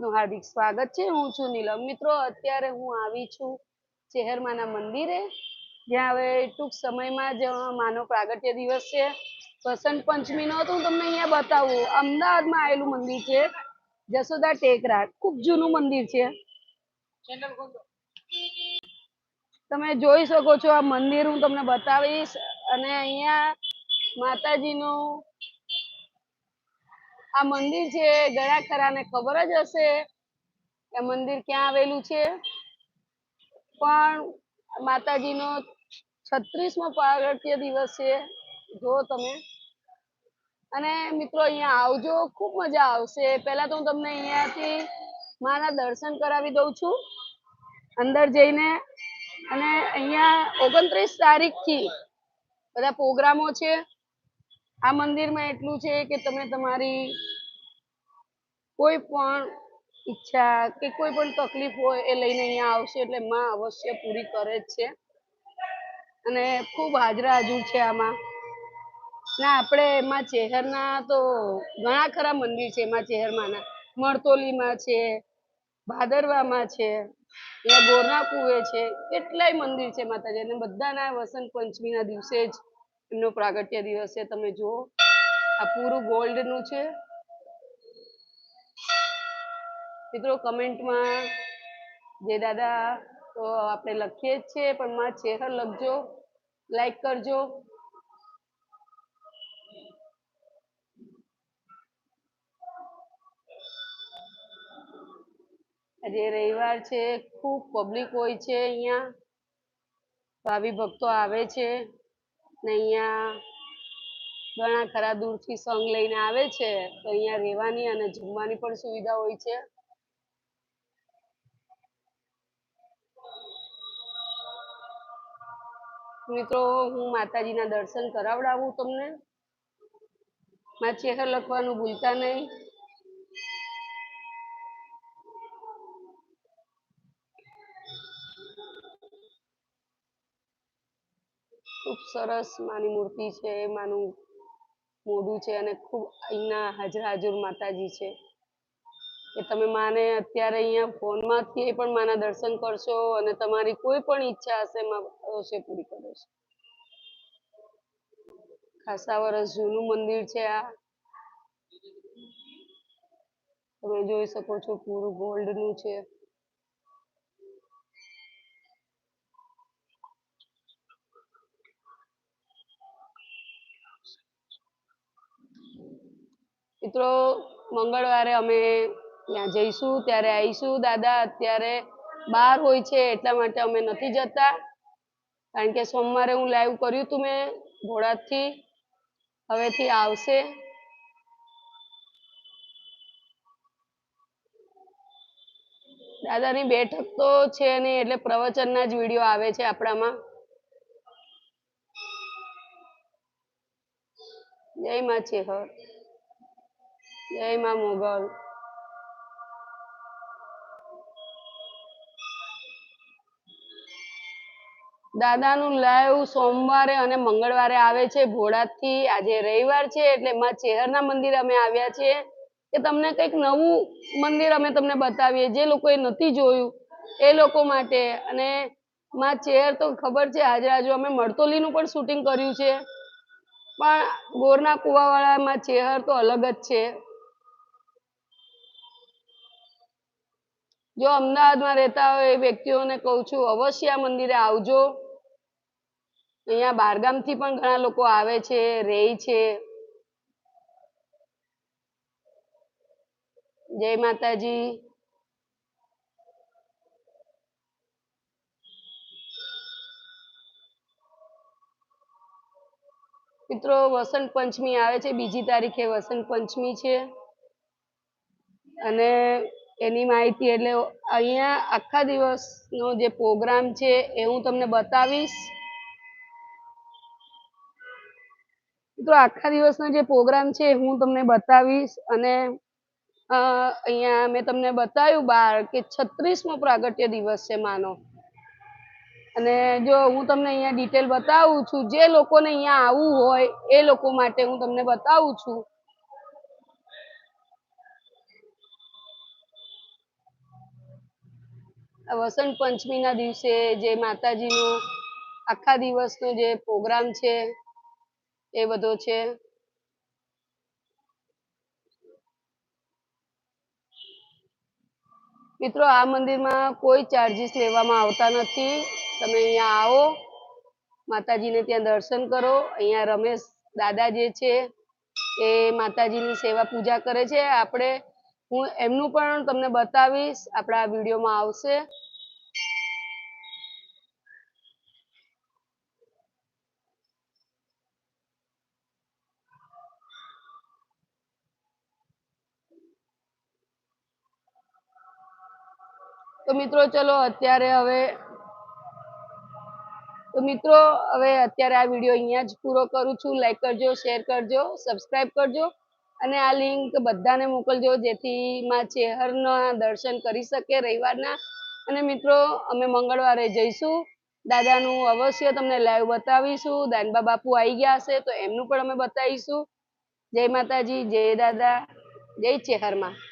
નું હાર્દિક સ્વાગત છે. હું છું નીલમ મિત્રો. અત્યારે હું આવી છું ચેહરમાના મંદિરે, જ્યાં હવે ટૂંક સમયમાં જ માનવ પ્રાગટ્ય દિવસ છે. વસંત પંચમીનો તો હું તમને અહીંયા બતાવું. અમદાવાદમાં આવેલું મંદિર છે. જસોદા ટેકરા ખૂબ જૂનું મંદિર છે. તમે જોઈ શકો છો આ મંદિર. હું તમને બતાવીશ. અને અહીંયા માતાજીનું આ મંદિર છે ઘણા ખરાને ખબર જ હશે. કે મંદિર ક્યાં આવેલું છે? પણ માતાજીનો છત્રીસમો પાર્વતીય દિવસ છે જો તમે. અને મિત્રો, અહીંયા આવજો, ખૂબ મજા આવશે. પહેલા તો હું તમને અહીંયાથી માના દર્શન કરાવી દઉં છું, અંદર જઈને. અને અહીંયા ઓગણત્રીસ તારીખથી બધા પ્રોગ્રામો છે. આ મંદિરમાં એટલું છે કે તમે તમારી કોઈ પણ ઈચ્છા કે કોઈ પણ તકલીફ હોય એ લઈને અહીંયા આવશે એટલે માં અવશ્ય પૂરી કરે જ છે. અને ખૂબ હાજરા હાજર છે આમાં. ના, આપણે એમાં ચેહરના તો ઘણા ખરા મંદિર છે એમાં ચેહરમાંના. મળતોલીમાં છે, ભાદરવામાં છે, અહીંયા ગોરના કુવે છે, કેટલાય મંદિર છે માતાજી. અને બધાના વસંત પંચમીના દિવસે જ એમનો પ્રાગટ્ય દિવસ છે. તમે જુઓ, આ પૂરું ગોલ્ડનું છે. મિત્રો કમેન્ટમાં જે દાદા, તો આપણે લખીએ જ છે પણ માં ચેહર લખજો લાઈક કરજો. આજે રવિવાર છે, ખૂબ પબ્લિક હોય છે અહીંયા. ભાવિ ભક્તો આવે છે ને અહીંયા ઘણા ખરા દૂરથી સોંગ લઈને આવે છે. તો અહીંયા રહેવાની અને જમવાની પણ સુવિધા હોય છે. મિત્રો, હું માતાજીના દર્શન કરાવડાવું તમને. મારા ચેહર લખવાનું ભૂલતા નહીં. ખૂબ સરસ માની મૂર્તિ છે, માનું મોઢું છે અને ખૂબ અહીંના હાજર હાજર માતાજી છે. કે તમે માને અત્યારે અહીંયા ફોનમાંથી પણ માના દર્શન કરશો અને તમારી કોઈ પણ ઈચ્છા હશે હશે પૂરી કરે છે. ખાસા વર્ષ જૂનું મંદિર છે આ. તમે જોઈ શકો છો પૂરું ગોલ્ડનું છે. મિત્રો, મંગળવારે અમે ત્યાં જઈશું, ત્યારે આવીશું. દાદા, અત્યારે બહાર હોય છે, એટલા માટે અમે નથી જતા. કારણ કે સોમવારે હું લાઈવ કર્યું હતું મેં ઘોડાથી હવેથી આવશે. દાદાની બેઠક તો છે નહીં, એટલે પ્રવચનના જ વીડિયો આવે છે આપણામાં. જય માં ચેહર જય માં મોગલ. દાદાનું લાઈવ સોમવારે અને મંગળવારે આવે છે. ભોળાથી આજે રવિવાર છે એટલે માં ચેહરના મંદિર અમે આવ્યા છીએ. કે તમને કંઈક નવું મંદિર અમે તમને બતાવીએ. જે લોકોએ નથી જોયું એ લોકો માટે. અને માં ચેહર તો ખબર છે આજે આજુ અમે મળતોલીનું પણ શૂટિંગ કર્યું છે. પણ ગોરના કુવાવાળામાં ચેહર તો અલગ જ છે. જો અમદાવાદમાં રહેતા હોય એ વ્યક્તિઓને કહું છું, અવશ્ય મંદિરે આવજો. અહીંયા બહારગામથી પણ ઘણા લોકો આવે છે રહે છે. જય માતાજી. મિત્રો, વસંત પંચમી આવે છે, બીજી તારીખે વસંત પંચમી છે. અને એની માહિતી. એટલે અહીંયા આખા દિવસનો જે પ્રોગ્રામ છે એ હું તમને બતાવીશ. તો આખા દિવસનો જે પ્રોગ્રામ છે હું તમને બતાવીશ અને અહીંયા મેં તમને બતાવ્યું બાર કે છત્રીસમો પ્રાગટ્ય દિવસ છે, માનો. અને જો હું તમને અહીંયા ડિટેલ બતાવું છું, જે લોકોને અહીંયા આવવું હોય એ લોકો માટે હું તમને બતાવું છું. વસંત પંચમીના દિવસે જે માતાજીનો આખા દિવસનો જે પ્રોગ્રામ છે, એ બધો છે. મિત્રો, આ મંદિરમાં કોઈ ચાર્જીસ લેવામાં આવતા નથી. તમે અહીંયા આવો, માતાજીને ત્યાં દર્શન કરો. અહીંયા રમેશ દાદા જે છે, એ માતાજીની સેવા પૂજા કરે છે. આપણે હું એમનું પણ તમને બતાવીશ. આપણા વિડીયોમાં આવશે. તો મિત્રો, ચલો અત્યારે હવે, તો મિત્રો, હવે અત્યારે આ વીડિયો અહીંયા જ પૂરો કરું છું. લાઈક કરજો શેર કરજો સબસ્ક્રાઇબ કરજો. અને આ લિંક બધાને મોકલજો જેથી માં ચેહરના દર્શન કરી શકે રવિવારના. અને મિત્રો, અમે મંગળવારે જઈશું. દાદાનું અવશ્ય તમને લાઈવ બતાવીશું. દાનબા બાપુ આવી ગયા હશે, તો એમનું પણ અમે બતાવીશું. જય માતાજી, જય દાદા, જય ચેહરમાં.